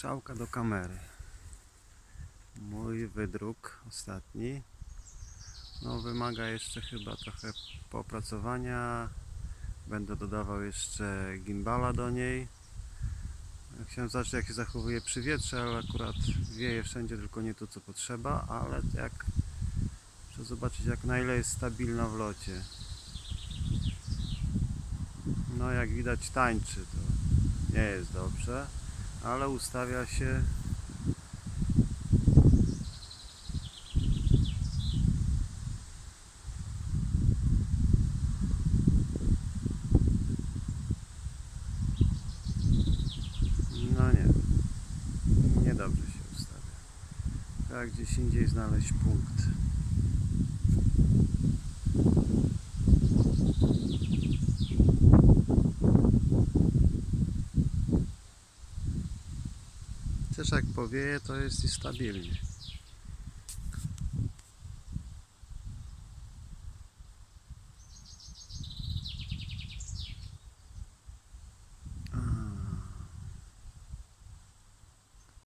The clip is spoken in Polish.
Strzałka do kamery. Mój wydruk ostatni. No wymaga jeszcze chyba trochę poopracowania. Będę dodawał jeszcze gimbala do niej. Chciałem zobaczyć jak się zachowuje przy wietrze, ale akurat wieje wszędzie, tylko nie to co potrzeba, ale jak Muszę zobaczyć jak na ile jest stabilna w locie. No jak widać tańczy to nie jest dobrze, ale ustawia się No nie, niedobrze się ustawia. Trzeba gdzieś indziej znaleźć punkt. Też jak powieje, to jest i stabilnie.